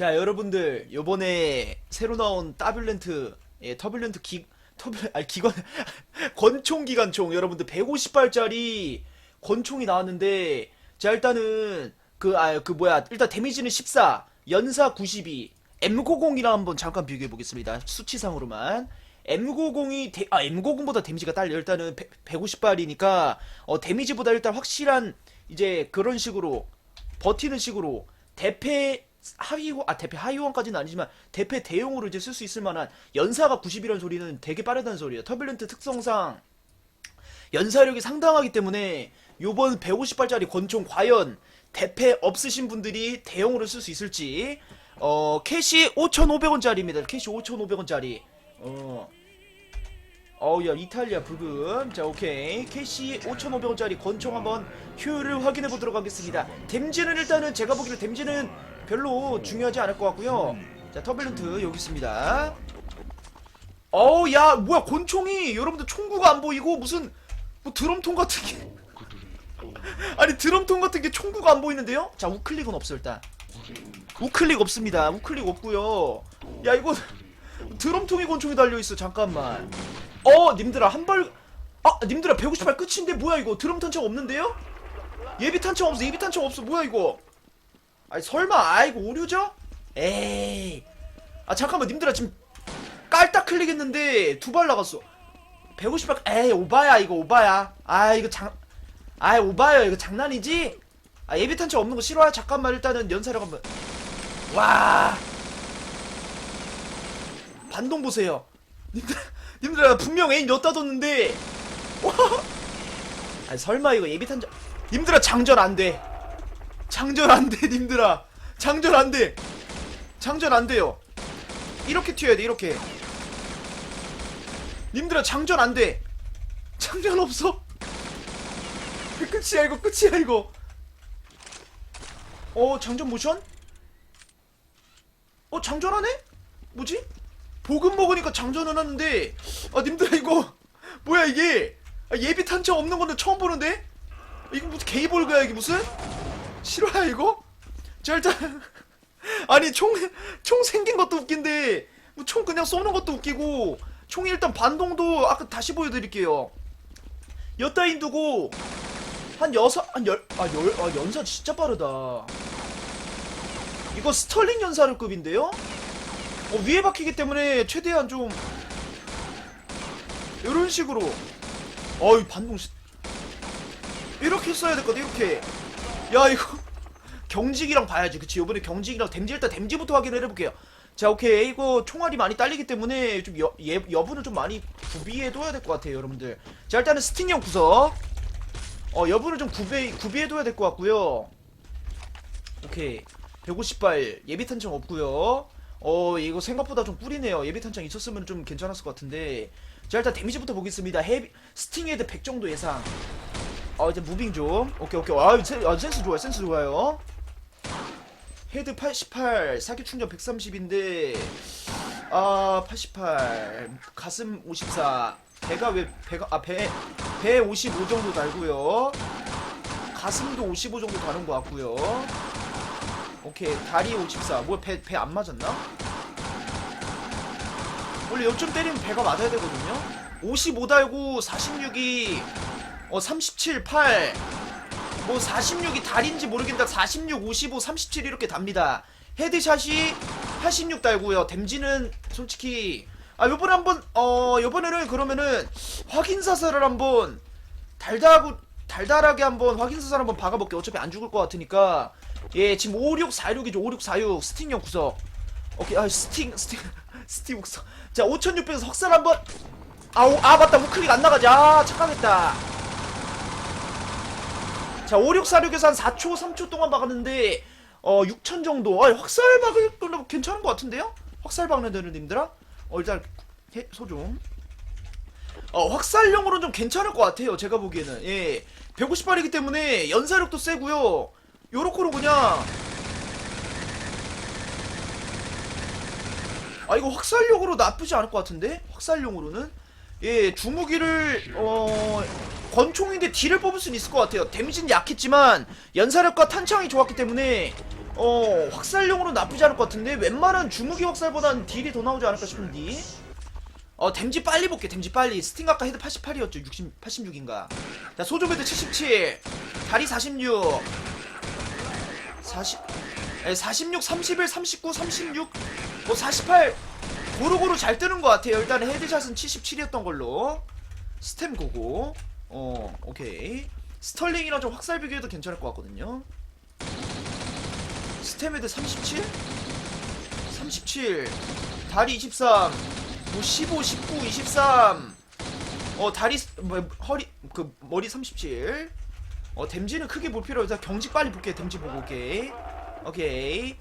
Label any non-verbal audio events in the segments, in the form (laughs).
자 여러분들 요번에 새로 나온 따뷸렌트 예 터뷸렌트 기 터뷸 아니 기관 (laughs) 권총 기관총. 여러분들 150발짜리 권총이 나왔는데 자 일단은 그 아 그 뭐야 일단 데미지는 14 연사 92 M90이랑 한번 잠깐 비교해 보겠습니다. 수치상으로만. M90이 데, 아 M90보다 데미지가 딸려. 일단은 150발이니까 어 데미지보다 일단 확실한 이제 그런 식으로 버티는 식으로 대패 하위호 아 대패 하위호환까지는 아니지만 대패 대용으로 이제 쓸 수 있을 만한 연사가 90이라는 소리는 되게 빠르다는 소리예요. 터뷸런트 특성상 연사력이 상당하기 때문에 요번 150발짜리 권총 과연 대패 없으신 분들이 대용으로 쓸 수 있을지 어 캐시 5,500원짜리입니다. 캐시 5,500원짜리 어 어우 야 이탈리아 부금. 자 오케이. 캐시 5,500원짜리 권총 한번 효율을 확인해 보도록 하겠습니다. 댐지는 일단은 제가 보기로 댐지는 별로 중요하지 않을 것 같고요. 자 터뷸런트 여기 있습니다. 어우 야 뭐야 권총이 여러분들 총구가 안 보이고 무슨 뭐 드럼통 같은 게 (laughs) 아니 드럼통 같은 게 총구가 안 보이는데요? 자 우클릭은 없어 일단. 우클릭 없습니다. 우클릭 없고요. 야 이거 (laughs) 드럼통에 권총이 달려있어. 잠깐만 어 님들아 한발 아 님들아 150발 끝인데 뭐야 이거? 드럼 탄창 없는데요? 예비 탄창 없어 예비 탄창 없어. 뭐야 이거? 아니 설마 아 이거 오류죠? 에이. 아 잠깐만 님들아 지금 깔딱 클릭했는데 두 발 나갔어. 150발 에이 오바야 이거 오바야. 아 이거 장 아이 오바야 이거 장난이지? 아 예비 탄창 없는 거 싫어요? 잠깐만 일단은 연사력 한번. 와. 반동 보세요. (laughs) 님들 님들아 분명 에임 엿다 뒀는데. 와! 아니 설마 이거 예비 탄장 님들아 장전 안돼. 장전 안돼 님들아. 장전 안돼. 장전 안돼요. 이렇게 튀어야 돼 이렇게. 님들아 장전 안돼. 장전 없어. 끝이야 이거 끝이야 이거. 어 장전 모션? 어 장전하네? 뭐지 보급 먹으니까 장전을 하는데 아 님들아 이거 (laughs) 뭐야 이게? 아, 예비 탄창 없는 건데 처음 보는데? 이거 무슨 게이볼그야 이게 무슨? 실화야 이거? 자 일단 (laughs) 아니 총총 생긴 것도 웃긴데 뭐 총 그냥 쏘는 것도 웃기고 총이 일단 반동도 아까 다시 보여드릴게요. 여따인 두고 한 여섯 한열아열 아, 연사 진짜 빠르다. 이거 스털링 연사력급인데요 어, 위에 박히기 때문에 최대한 좀 이런 식으로. 어이 반동 시... 이렇게 써야 될 거다 이렇게. 야 이거 (laughs) 경직이랑 봐야지. 그치 요번에 경직이랑 댐지 일단 댐지부터 확인을 해볼게요. 자 오케이. 이거 총알이 많이 딸리기 때문에 좀 여, 예, 여분을 좀 많이 구비해둬야 될 것 같아요 여러분들. 자 일단은 스팅형 구석. 어 여분을 좀 구비, 구비해둬야 될 것 같고요. 오케이. 150발 예비 탄창 없고요 어 이거 생각보다 좀 꿀이네요. 예비 탄창 있었으면 좀 괜찮았을 것 같은데. 자 일단 데미지부터 보겠습니다. 헤비 스팅헤드 100 정도 예상. 어 이제 무빙 좀 오케이 오케이. 아, 센, 아 센스 좋아요 센스 좋아요. 헤드 88 사기 충전 130인데. 아 88 가슴 54 배가 왜 배가 아배배 55 정도 달고요. 가슴도 55 정도 다는 것 같고요 오케이 다리 54 뭐야 배배 안 맞았나? 원래 요쯤 때리면 배가 맞아야 되거든요. 55 달고 46이 어 37, 8 뭐 46이 달인지 모르겠다 46, 55, 37 이렇게 답니다. 헤드샷이 86 달고요. 댐지는 솔직히 아 요번에 한번 어 요번에는 그러면은 확인사살을 한번 달달하고 달달하게 한번 확인사살 한번 박아볼게요. 어차피 안 죽을 것 같으니까 예 지금 5646이죠 5646 스팅형 구석. 오케이 아 스팅 스팅 (laughs) 스팅 구석. 자 5600에서 석살 한번. 아우 아 맞다. 우클릭 안 나가지. 아 착각했다. 자 5646에서 한 4초 3초 동안 박았는데 어 6000 정도. 아 확살 박을 거는 괜찮은 것 같은데요? 확살 박는 데는 님들아? 어 일단 해, 소중 어 확살용으로는 좀 괜찮을 것 같아요 제가 보기에는. 예. 150발이기 때문에 연사력도 세고요 요렇게로 그냥. 아 이거 확살용으로 나쁘지 않을 것 같은데? 확살용으로는? 예 주무기를 어 권총인데 딜을 뽑을 수는 있을 것 같아요. 데미지는 약했지만 연사력과 탄창이 좋았기 때문에 어 확살용으로 나쁘지 않을 것 같은데? 웬만한 주무기 확살보단 딜이 더 나오지 않을까 싶은데 어 댐지 빨리 볼게 댐지 빨리. 스팅 아까 헤드 88이었죠? 60 86인가? 자 소조 헤드 77 다리 46 40 에, 46 31 39 36 뭐 48 고루고루 잘 뜨는 것 같아요. 일단 헤드샷은 77이었던 걸로. 스템 고고. 어 오케이. 스털링이랑 좀 확살 비교해도 괜찮을 것 같거든요. 스템 헤드 37 37 다리 23 뭐 15, 19, 23. 어 다리 스- 뭐 허리 그 머리 37. 어 댐지는 크게 볼 필요 없어. 경직 빨리 볼게. 댐지 보고 오케이. 오케이.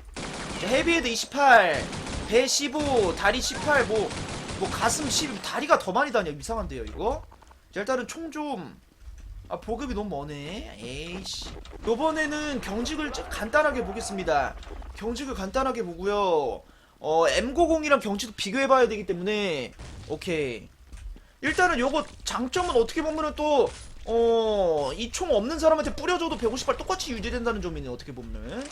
자, 헤비헤드 28. 배 15, 다리 18. 뭐 뭐 가슴 12. 다리가 더 많이 다녀. 이상한데요, 이거. 자, 일단은 총 좀 아, 보급이 너무 머네. 에이씨. 요번에는 경직을 좀 간단하게 보겠습니다. 경직을 간단하게 보고요. 어, M90이랑 경치도 비교해봐야 되기 때문에, 오케이. 일단은 요거 장점은 어떻게 보면은 또, 어, 이 총 없는 사람한테 뿌려줘도 150발 똑같이 유지된다는 점이네, 어떻게 보면은.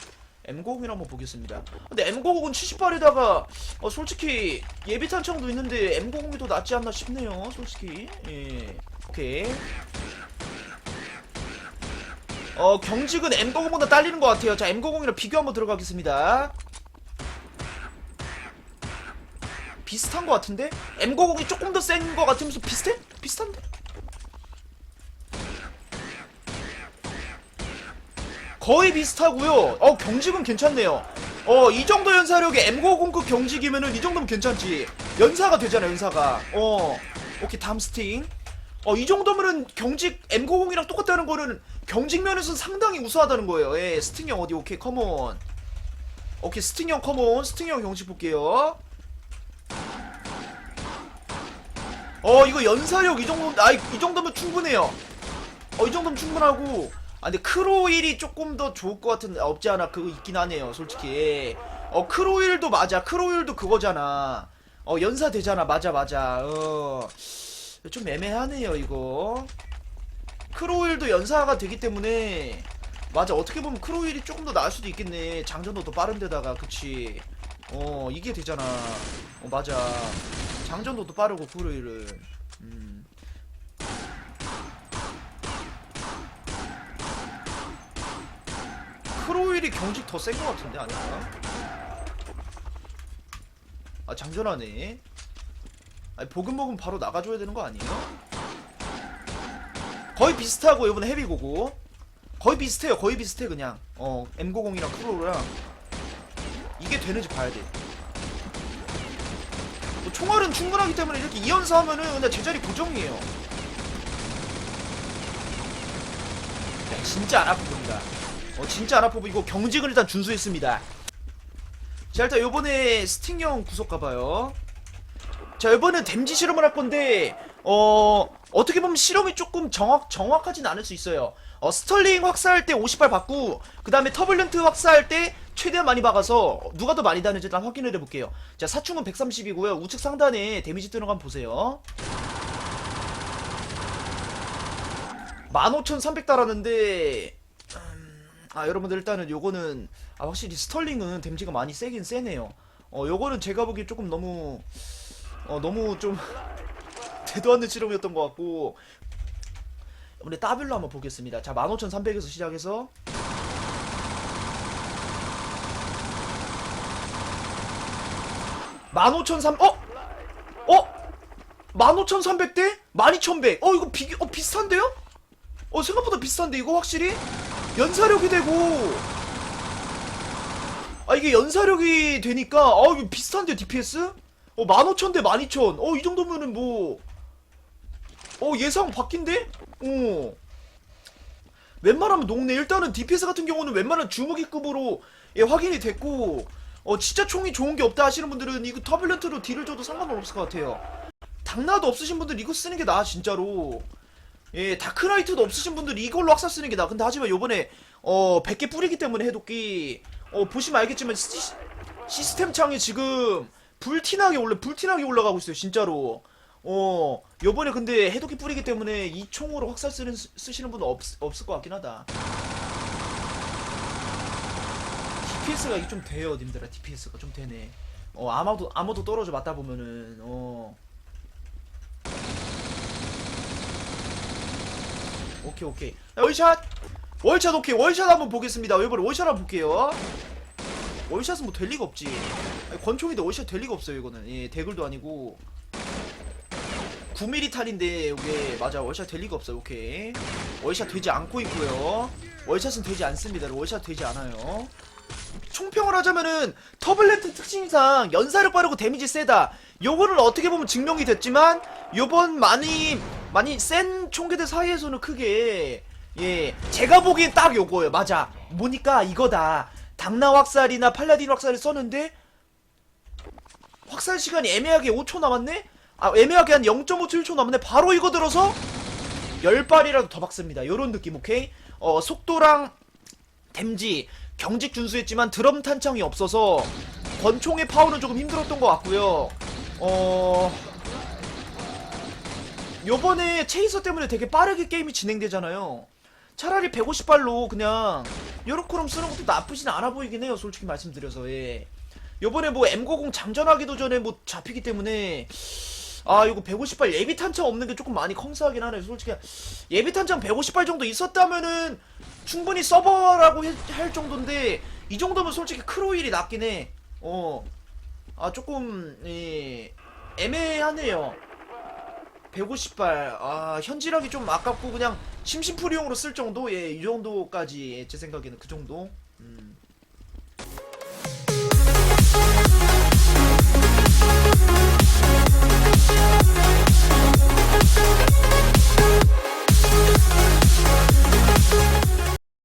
M90이랑 한번 보겠습니다. 근데 M90은 70발에다가, 어, 솔직히, 예비 탄창도 있는데, M90이 더 낫지 않나 싶네요, 솔직히. 예. 오케이. 어, 경직은 M90보다 딸리는 것 같아요. 자, M90이랑 비교 한번 들어가겠습니다. 비슷한 것 같은데? M90이 조금 더 센 것 같으면서 비슷해? 비슷한데? 거의 비슷하고요. 어 경직은 괜찮네요. 어 이 정도 연사력의 M90급 경직이면은 이 정도면 괜찮지. 연사가 되잖아 연사가. 어 오케이 다음 스팅. 어이 정도면은 경직 M90이랑 똑같다는 거는 경직 면에서 상당히 우수하다는 거예요. 예 스팅 형 어디 오케이 컴온. 오케이 스팅 형 컴온 스팅 형 경직 볼게요. 어 이거 연사력 이 정도 아이 이 정도면 충분해요. 어 이 정도면 충분하고 아 근데 크로일이 조금 더 좋을 것 같은 아, 없지 않아? 그거 있긴 하네요 솔직히. 어 크로일도 맞아. 크로일도 그거잖아. 어 연사 되잖아. 맞아 맞아. 어좀 애매하네요 이거. 크로일도 연사가 되기 때문에 맞아. 어떻게 보면 크로일이 조금 더 나을 수도 있겠네. 장전도 더 빠른데다가 그치? 어 이게 되잖아. 어 맞아. 장전도 더 빠르고 크로일은. 음. 크로일이 경직 더 센 것 같은데 아닌가? 아 장전하네. 아니 보금보금 바로 나가줘야 되는 거 아니에요? 거의 비슷하고 이번에 헤비고고. 거의 비슷해요 거의 비슷해 그냥. 어 M90이랑 크로랑. 이게 되는지 봐야 돼. 뭐 총알은 충분하기 때문에 이렇게 2연사 하면은 근데 제자리 고정이에요. 야, 진짜 안 보인다. 어 진짜 안 아파 보이고 경직을 일단 준수했습니다 자 일단 요번에 스팅형 구속 가봐요 자 이번엔 댐지 실험을 할 건데 어 어떻게 보면 실험이 조금 정확 정확하진 않을 수 있어요. 어 스털링 확사할 때 50발 받고 그 다음에 터블런트 확사할 때 최대한 많이 박아서 누가 더 많이 다는지 일단 확인을 해볼게요. 자 사충은 130이고요. 우측 상단에 데미지 뜨는 거 한번 보세요. 15,300 달았는데 음, 아 여러분들 일단은 요거는 아 확실히 스털링은 데미지가 많이 세긴 세네요. 어 요거는 제가 보기에 조금 너무 어 너무 좀 되도 않는 실험이었던 것 같고 이번에 따블로 한번 보겠습니다 자 15,300에서 시작해서 (15,300) 어? 어? (15,300 대) (12,100) 어 이거 비, 어 비슷한데요? 어 생각보다 비슷한데 이거 확실히 연사력이 되고 아 이게 연사력이 되니까 어 이거 비슷한데 DPS? 어 15,000대 12,000. 어 이 정도면은 뭐 어 예상 바뀐데? 어. 웬만하면 녹네. 일단은 DPS 같은 경우는 웬만한 주무기급으로 예, 확인이 됐고 어 진짜 총이 좋은 게 없다 하시는 분들은 이거 터블런트로 딜을 줘도 상관은 없을 것 같아요. 당나도 없으신 분들 이거 쓰는 게 나아 진짜로. 예, 다크라이트도 없으신 분들 이걸로 학사 쓰는 게 나아. 근데 하지만 요번에 어 100개 뿌리기 때문에 해독기 어 보시면 알겠지만 시, 시스템 창이 지금 불티나게 올라 불티나게 올라가고 있어요 진짜로 어 요번에 근데 해독기 뿌리기 때문에 이 총으로 확살 쓰는 쓰시는 분은 없, 없을 것 같긴 하다 DPS가 좀 돼요, 님들아. DPS가 좀 되네. 어, 아마도 아마도 떨어져 맞다 보면은 어. 오케이 오케이. 자, 월샷. 월샷 오케이. 월샷 한번 보겠습니다. 이번에 월샷 한번 볼게요. 월샷은 뭐 될 리가 없지. 아니, 권총인데 월샷 될 리가 없어요, 이거는. 예, 대글도 아니고. 9mm 탄인데 이게 맞아 월샷 될 리가 없어요 오케이 월샷 되지 않고 있고요 월샷은 되지 않습니다 월샷 되지 않아요 총평을 하자면은 터블레트 특징상 연사력 빠르고 데미지 세다 요거는 어떻게 보면 증명이 됐지만 요번 많이 많이 센 총기들 사이에서는 크게 예 제가 보기엔 딱 요거예요. 맞아. 보니까 이거다. 당나 확살이나 팔라딘 확살을 썼는데 확살 시간이 애매하게 5초 남았네? 아 애매하게 한 0.5초 1초 남았네. 바로 이거 들어서 10발이라도 더 박습니다. 요런 느낌 오케이? 어 속도랑 댐지 경직 준수했지만 드럼 탄창이 없어서 권총의 파워는 조금 힘들었던 것 같고요. 어... 요번에 체이서 때문에 되게 빠르게 게임이 진행되잖아요. 차라리 150발로 그냥 요렇게럼 쓰는 것도 나쁘진 않아 보이긴 해요 솔직히 말씀드려서 예. 요번에 뭐 M90 장전하기도 전에 뭐 잡히기 때문에 아 이거 150발 예비 탄창 없는 게 조금 많이 컹스하긴 하네요 솔직히. 예비 탄창 150발 정도 있었다면은 충분히 서버라고 해- 할 정도인데 이 정도면 솔직히 크로일이 낫긴 해어아 조금 예, 애매하네요 150발. 아 현질하기 좀 아깝고 그냥 심심풀이용으로 쓸 정도? 예이 정도까지 제 생각에는 그 정도. 음.